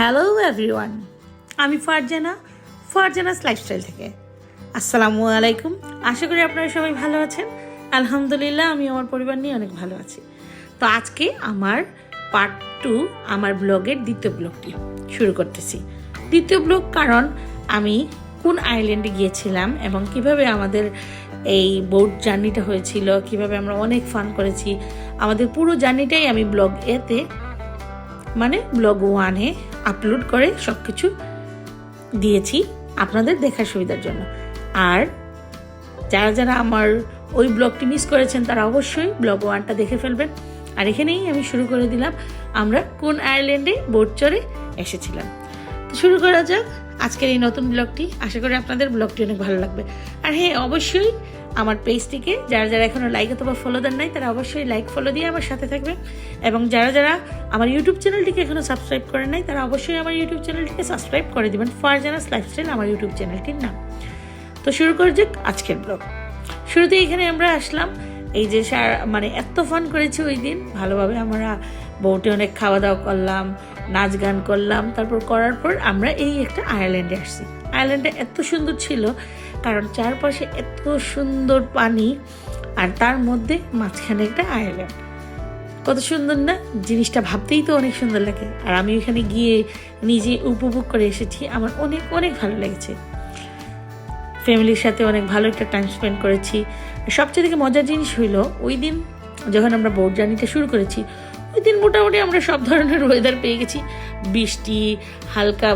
Hello everyone, আমি Farzana, Farzana's lifestyle থেকে। আসসালামু আলাইকুম। আশা করি আপনারা সবাই ভালো আছেন। আলহামদুলিল্লাহ আমি আমার পরিবার নিয়ে অনেক ভালো আছি। তো আজকে আমার পার্ট টু আমার ব্লগের দ্বিতীয় ব্লগটি শুরু করতেছি। দ্বিতীয় ব্লগ কারণ আমি কোন আইল্যান্ডে গিয়েছিলাম এবং কীভাবে আমাদের এই বোট জার্নিটা হয়েছিল, কীভাবে আমরা অনেক ফান করেছি। আমাদের পুরো জার্নিটাই আমি ব্লগ এতে মানে ব্লগ ওয়ানে আপলোড করে সব কিছু দিয়েছি আপনাদের দেখার সুবিধার জন্য। আর যারা যারা আমার ওই ব্লগটি মিস করেছেন, তারা অবশ্যই ব্লগ ওয়ানটা দেখে ফেলবেন। আর এখানেই আমি শুরু করে দিলাম। আমরা কোন আয়ারল্যান্ডে বোট চড়ে এসেছিলাম। তো শুরু করা যাক আজকের এই নতুন ব্লগটি। আশা করি আপনাদের ব্লগটি অনেক ভালো লাগবে। আর হ্যাঁ অবশ্যই আমার পেজটিকে। যারা যারা এখনও লাইক অথবা ফলো দেন নাই, তারা অবশ্যই লাইক ফলো দিয়ে আমার সাথে থাকবেন এবং যারা যারা আমার ইউটিউব চ্যানেলটিকে এখনও সাবস্ক্রাইব করেন নাই, তারা অবশ্যই আমার ইউটিউব চ্যানেলটিকে সাবস্ক্রাইব করে দিবেন, ফারজানাস লাইফস্টাইল আমার ইউটিউব চ্যানেলটির নাম। তো শুরু করা আজকের ব্লগ শুরুতে এখানে আমরা আসলাম, এই যে সার- মানে এত ফান করেছি ওই দিন। ভালোভাবে আমরা বউটি অনেক খাওয়া দাওয়া করলাম নাচ গান করলাম, তারপর করার পর আমরা এই একটা আয়ারল্যান্ডে আসছি। আয়ারল্যান্ডে এত সুন্দর ছিল কারণ চারপাশে এত সুন্দর পানি আর তার মধ্যে মাঝখানে একটা আয়ারল্যান্ড কত সুন্দর না? জিনিসটা ভাবতেই তো অনেক সুন্দর লাগে। আর আমি ওখানে গিয়ে নিজে উপভোগ করে এসেছি। আমার অনেক অনেক ভালো লেগেছে। ফ্যামিলির সাথে অনেক ভালো একটা টাইম স্পেন্ড করেছি। সবচেয়ে থেকে মজার জিনিস হইল, ওই দিন যখন আমরা বোট জার্নিটা শুরু করেছি, ওই দিন মোটামুটি আমরা সব ধরনের ওয়েদার পেয়ে গেছি। বৃষ্টি, হালকা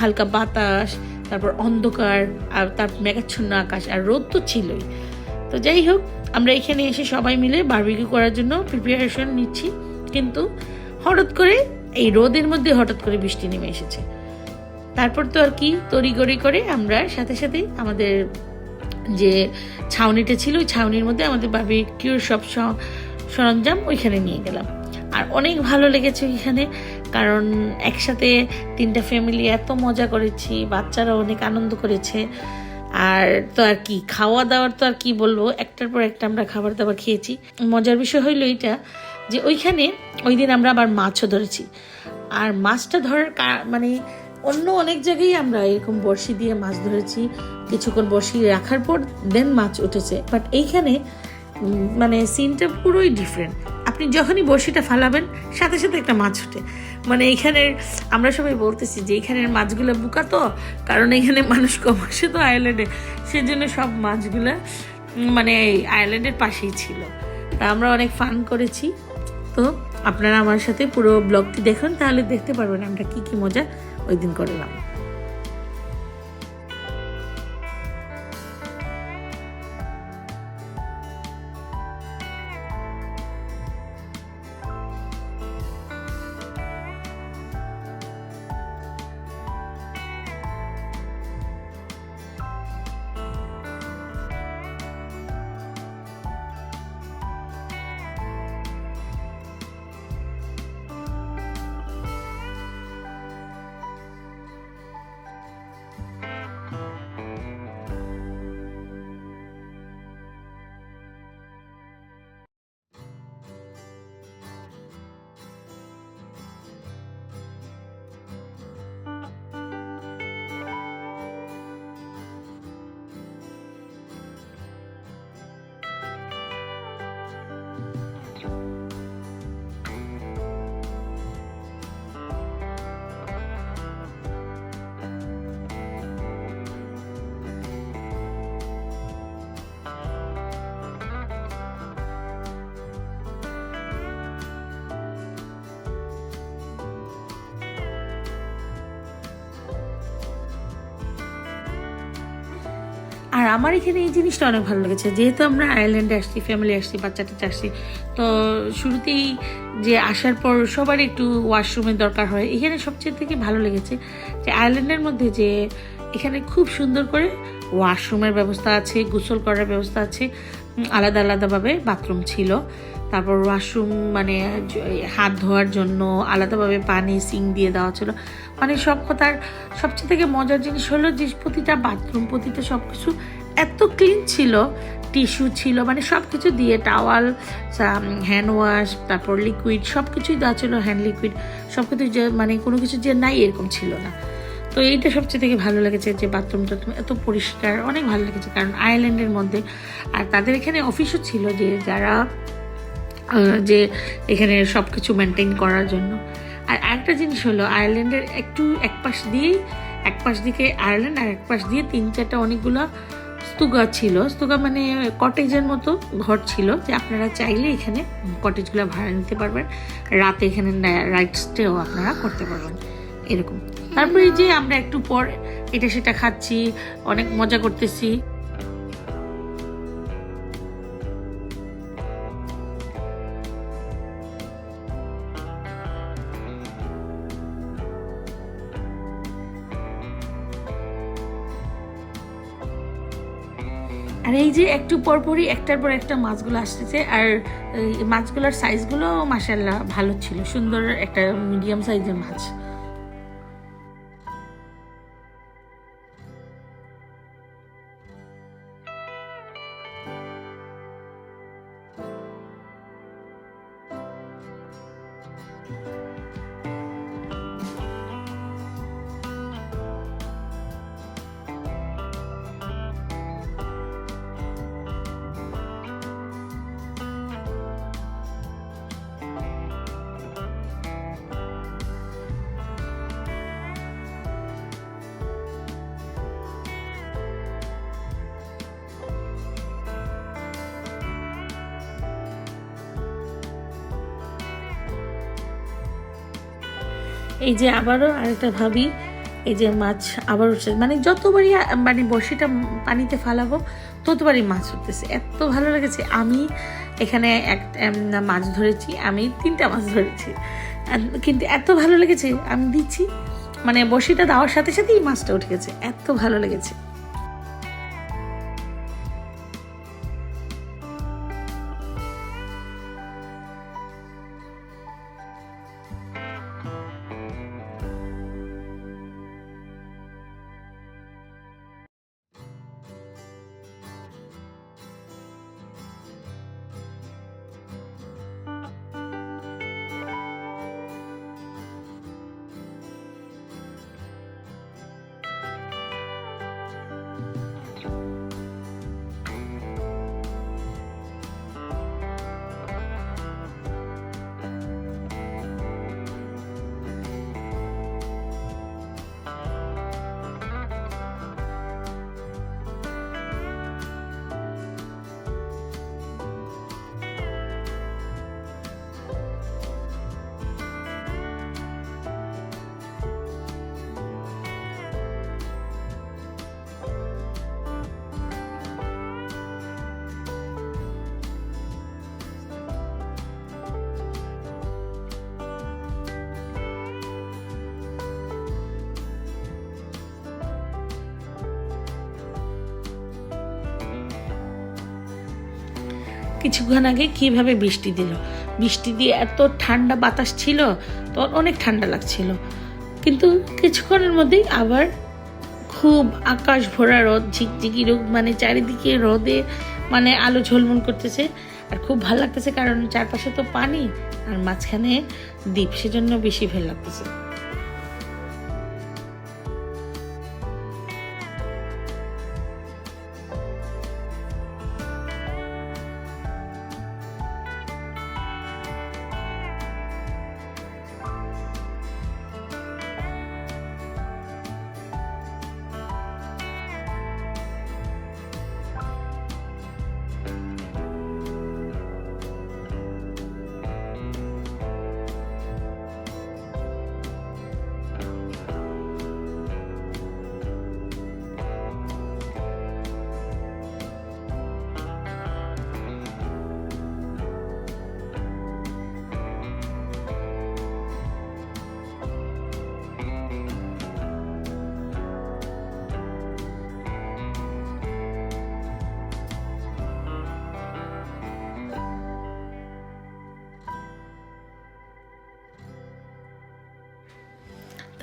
হালকা বাতাস তারপর অন্ধকার আর তার মেঘাচ্ছন্ন আকাশ আর রোদ তো ছিলই। তো যাই হোক, আমরা এখানে এসে সবাই মিলে বারবিকিউ করার জন্য প্রিপারেশন নিচ্ছি। কিন্তু হঠাৎ করে এই রোদের মধ্যে হঠাৎ করে বৃষ্টি নেমে এসেছে। তারপর তো আর কি তড়িগড়ি করে আমরা সাথে সাথে আমাদের যে ছাউনিটা ছিল, ওই ছাউনির মধ্যে আমাদের বার্বিকিউর সব সরঞ্জাম ওইখানে নিয়ে গেলাম। আর অনেক ভালো লেগেছে ওইখানে কারণ একসাথে তিনটা ফ্যামিলি এত মজা করেছি বাচ্চারা অনেক আনন্দ করেছে। আর তো আর কি, খাওয়া দাওয়ার তো আর কি বলব, একটার পর একটা আমরা খাবার দাবার খেয়েছি। মজার বিষয় হইল এইটা যে ওইখানে ওই দিন আমরা আবার মাছও ধরেছি। আর মাছটা ধরার মানে অন্য অনেক জায়গায় আমরা এরকম বড়শি দিয়ে মাছ ধরেছি, কিছুক্ষণ বড়শি রাখার পর দেন মাছ উঠেছে। বাট এইখানে মানে সিনটা পুরোই ডিফারেন্ট আপনি যখনই বড়শিটা ফালাবেন, সাথে সাথে একটা মাছ ওঠে। মানে এইখানের, আমরা সবাই বলতেছি যে এইখানের মাছগুলো বুকা তো কারণ এখানে মানুষ কম আসে তো আইল্যান্ডে। সেজন্য সব মাছগুলো মানে এই আইল্যান্ডের পাশেই ছিল। তা আমরা অনেক ফান করেছি। তো আপনারা আমার সাথে পুরো ব্লগটি দেখুন, তাহলে দেখতে পারবেন আমরা কি কি মজা ওই দিন করলাম। আর আমার এখানে এই জিনিসটা অনেক ভালো লেগেছে। যেহেতু আমরা আয়ারল্যান্ডে আসছি ফ্যামিলি আসছি বাচ্চাটা আসছি, তো শুরুতেই যে আসার পর সবার একটু ওয়াশরুমের দরকার হয়। এখানে সবচেয়ে থেকে ভালো লেগেছে যে আয়ারল্যান্ডের মধ্যে যে এখানে খুব সুন্দর করে ওয়াশরুমের ব্যবস্থা আছে, গোসল করার ব্যবস্থা আছে আলাদা আলাদাভাবে বাথরুম ছিল। তারপর ওয়াশরুম মানে হাত ধোয়ার জন্য আলাদাভাবে পানি সিং দিয়ে দেওয়া ছিল। মানে সব কথার সবচেয়ে থেকে মজার জিনিস হলো যে, প্রতিটা বাথরুম প্রতিটা সব কিছু এত ক্লিন ছিল টিস্যু ছিল মানে সব কিছু দিয়ে টাওয়াল হ্যান্ড ওয়াশ তারপর লিকুইড সব কিছুই দেওয়া ছিল হ্যান্ড লিকুইড সব কিছু যে মানে কোনো কিছু যে নাই এরকম ছিল না। তো এইটা সবচেয়ে থেকে ভালো লেগেছে যে বাথরুম টাথরুম এত পরিষ্কার, অনেক ভালো লেগেছে, কারণ আয়ারল্যান্ডের মধ্যে আর তাদের এখানে অফিসও ছিল যে, যারা যে এখানে সব কিছু মেনটেন করার জন্য। আর আরেকটা জিনিস হলো আয়ারল্যান্ডের একটু এক পাশ দিয়েই এক পাশ দিকে আয়ারল্যান্ড আর এক পাশ দিয়ে তিন চারটা অনেকগুলো স্তুগা ছিল। স্তুগা মানে কটেজের মতো ঘর ছিল যে আপনারা চাইলে এখানে কটেজগুলো ভাড়া নিতে পারবেন। রাতে এখানে রাইট স্টেও আপনারা করতে পারবেন। এরকম। তারপরে যে আমরা একটু পর এটা সেটা খাচ্ছি, অনেক মজা করতেছি। আর এই যে একটু পরপরই একটার পর একটা মাছগুলো আসতেছে, আর মাছগুলোর সাইজগুলো মাসাল্লাহ ভালো ছিল। সুন্দর একটা মিডিয়াম সাইজের মাছ। এই যে আবারও আরেকটা ভাবি, এই যে মাছ আবার উঠছে মানে যতবারই মানে বড়শিটা পানিতে ফালাবো, ততবারই মাছ উঠতেছে। এত ভালো লেগেছে। আমি এখানে এক মাছ ধরেছি, আমি তিনটা মাছ ধরেছি। কিন্তু এত ভালো লেগেছে, আমি দিচ্ছি মানে বড়শিটা দেওয়ার সাথে সাথেই মাছটা উঠে গেছে। এত ভালো লেগেছে। কিছুক্ষণ আগে কীভাবে বৃষ্টি দিল? বৃষ্টি দিয়ে এত ঠান্ডা বাতাস ছিল, তো অনেক ঠান্ডা লাগছিল। কিন্তু কিছুক্ষণের মধ্যেই আবার খুব আকাশ ভরা রোদ, ঝিকঝিকি রোদ মানে চারিদিকে রোদে মানে আলো ঝলমল করতেছে। আর খুব ভালো লাগতেছে কারণ চারপাশে তো পানি, আর মাঝখানে দ্বীপ সেজন্য বেশি ভালো লাগতেছে।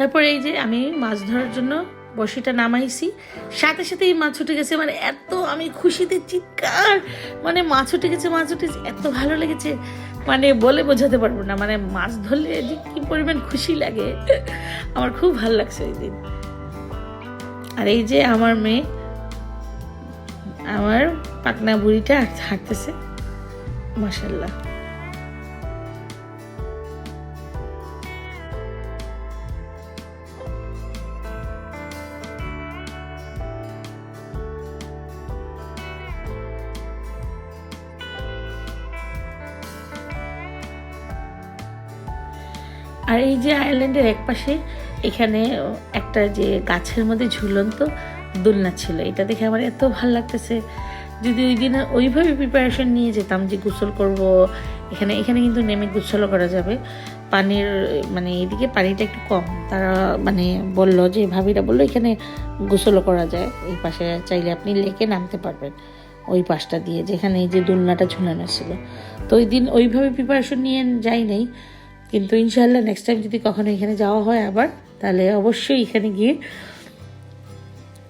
তারপরে এই যে আমি মাছ ধরার জন্য বসিটা নামাইছি। সাথে সাথে এই মাছ উঠে গেছে। মানে এত আমি খুশিতে চিৎকার। মানে মাছ উঠে গেছে, মাছ উঠেছে এত ভালো লেগেছে। মানে বলে বোঝাতে পারব না। মানে মাছ ধরলে যে কি পরিমাণ খুশি লাগে। আমার খুব ভালো লাগছে ওই দিন। আর এই যে আমার মেয়ে, আমার পাকনা বুড়িটা হাঁট- হাঁটতেছে। মাসাল্লাহ আর এই যে আয়ারল্যান্ডের এক পাশে এখানে একটা যে গাছের মধ্যে ঝুলন্ত দোলনা ছিল, এটা দেখে আমার এত ভালো লাগতেছে। যদি ওই দিন ওইভাবে প্রিপারেশন নিয়ে যেতাম যে গোসল করব, এখানে এখানে কিন্তু নেমে গোসলও করা যাবে। পানির মানে এদিকে পানিটা একটু কম। তারা মানে বলল যে, ভাবিরা বলল এখানে গোসলও করা যায়। এই পাশে চাইলে আপনি লেকে নামতে পারবেন, ওই পাশটা দিয়ে, যেখানে এই যে দোলনাটা ঝুলানো ছিল। তো ওই দিন ওইভাবে প্রিপারেশন নিয়ে যাই নাই। কিন্তু ইনশাল্লাহ নেক্সট টাইম যদি কখনো এখানে যাওয়া হয় আবার, তাহলে অবশ্যই এখানে গিয়ে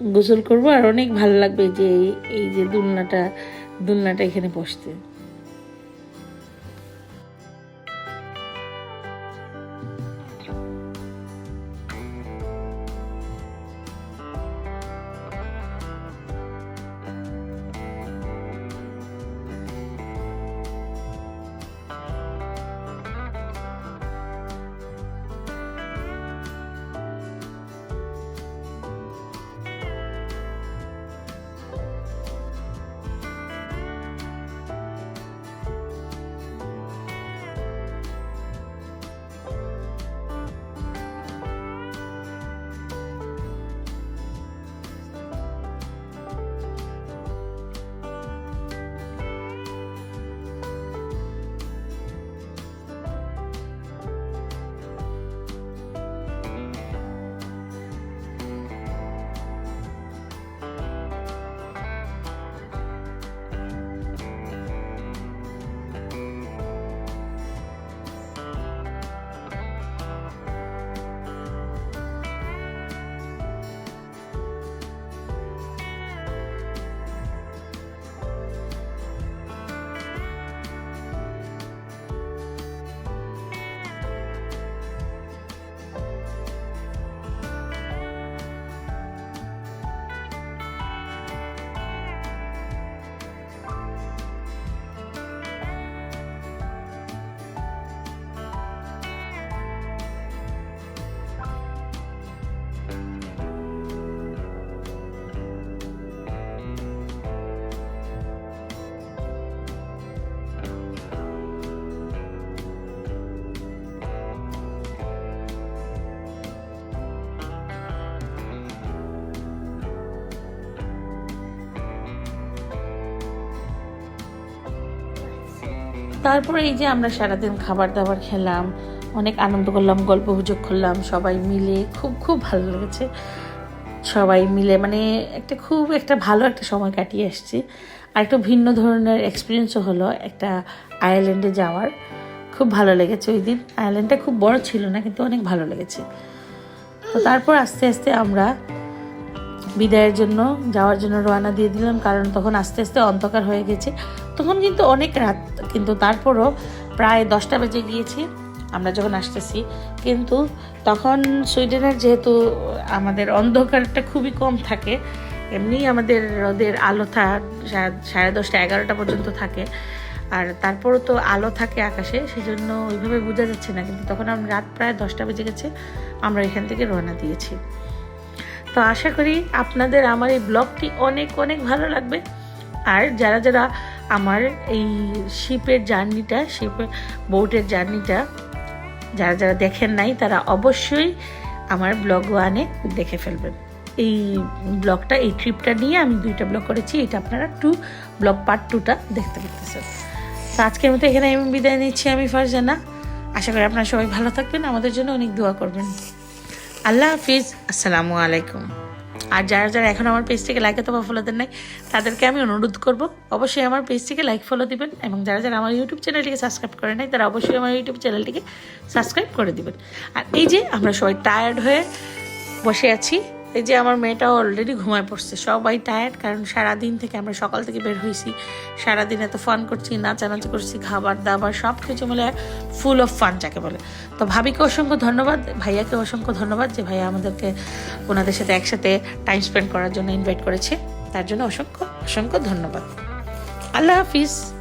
গোসল করব। আর অনেক ভালো লাগবে যে এই- যে দুলনাটা দুলনাটা এখানে বসতে। তারপরে এই যে আমরা সারাদিন খাবার দাবার খেলাম, অনেক আনন্দ করলাম গল্প গুজব করলাম, সবাই মিলে খুব খুব ভালো লেগেছে। সবাই মিলে মানে একটা খুব একটা ভালো একটা সময় কাটিয়ে এসেছি আর একটু ভিন্ন ধরনের এক্সপিরিয়েন্সও হলো একটা আয়ারল্যান্ডে যাওয়ার। খুব ভালো লেগেছে ওই দিন। আয়ারল্যান্ডটা খুব বড় ছিল না, কিন্তু অনেক ভালো লেগেছে। তো তারপর আস্তে আস্তে আমরা বিদায়ের জন্য, যাওয়ার জন্য রওনা দিয়ে দিলাম, কারণ তখন আস্তে আস্তে অন্ধকার হয়ে গেছে। তখন কিন্তু অনেক রাত, কিন্তু তারপরও প্রায় দশটা বেজে গিয়েছে, আমরা যখন আসতেছি। কিন্তু তখন সুইডেনের যেহেতু আমাদের অন্ধকারটা খুবই কম থাকে, এমনি আমাদের রোদের আলো থা সা- সাড়ে দশটা এগারোটা পর্যন্ত থাকে। আর তারপরও তো আলো থাকে আকাশে, সেজন্য ওইভাবে বোঝা যাচ্ছে না। কিন্তু তখন আমরা রাত প্রায় দশটা বেজে গেছে, আমরা এখান থেকে রওনা দিয়েছি। তো আশা করি আপনাদের আমার এই ব্লগটি অনেক অনেক ভালো লাগবে। আর যারা যারা আমার এই শিপের জার্নিটা, শিপের বোটের জার্নিটা যারা যারা দেখেন নাই, তারা অবশ্যই আমার ব্লগ ওয়ানে দেখে ফেলবেন। এই ব্লগটা, এই ট্রিপটা নিয়ে আমি দুইটা ব্লগ করেছি। এটা আপনারা টু, ব্লগ পার্ট টুটা দেখতে পারতেছেন। তো আজকের মতো এখানে আমি বিদায় নিচ্ছি আমি, ফারজানা। আশা করি আপনারা সবাই ভালো থাকবেন। আমাদের জন্য অনেক দোয়া করবেন। আল্লাহ হাফিজ, আসসালামু আলাইকুম। আর যারা যারা এখন আমার পেজটিকে লাইক অথবা ফলো দেন নাই, তাদেরকে আমি অনুরোধ করব, অবশ্যই আমার পেজটিকে লাইক ফলো দিবেন এবং যারা যারা আমার ইউটিউব চ্যানেলটিকে সাবস্ক্রাইব করে নাই, তারা অবশ্যই আমার ইউটিউব চ্যানেলটিকে সাবস্ক্রাইব করে দিবেন। আর এই যে আমরা সবাই টায়ার্ড হয়ে বসে আছি এই যে আমার মেয়েটাও অলরেডি ঘুমায় পড়ছে। সবাই টায়ার্ড কারণ সারাদিন থেকে আমরা সকাল থেকে বের হয়েছি। সারাদিন এত ফান করছি, নাচানাচি করছি, খাবার দাবার সব কিছু মিলে ফুল অফ ফান যাকে বলে। তো ভাবিকে অসংখ্য ধন্যবাদ, ভাইয়াকে অসংখ্য ধন্যবাদ যে ভাইয়া আমাদেরকে ওনাদের সাথে একসাথে টাইম স্পেন্ড করার জন্য ইনভাইট করেছে। তার জন্য অসংখ্য অসংখ্য ধন্যবাদ। আল্লাহ হাফিজ।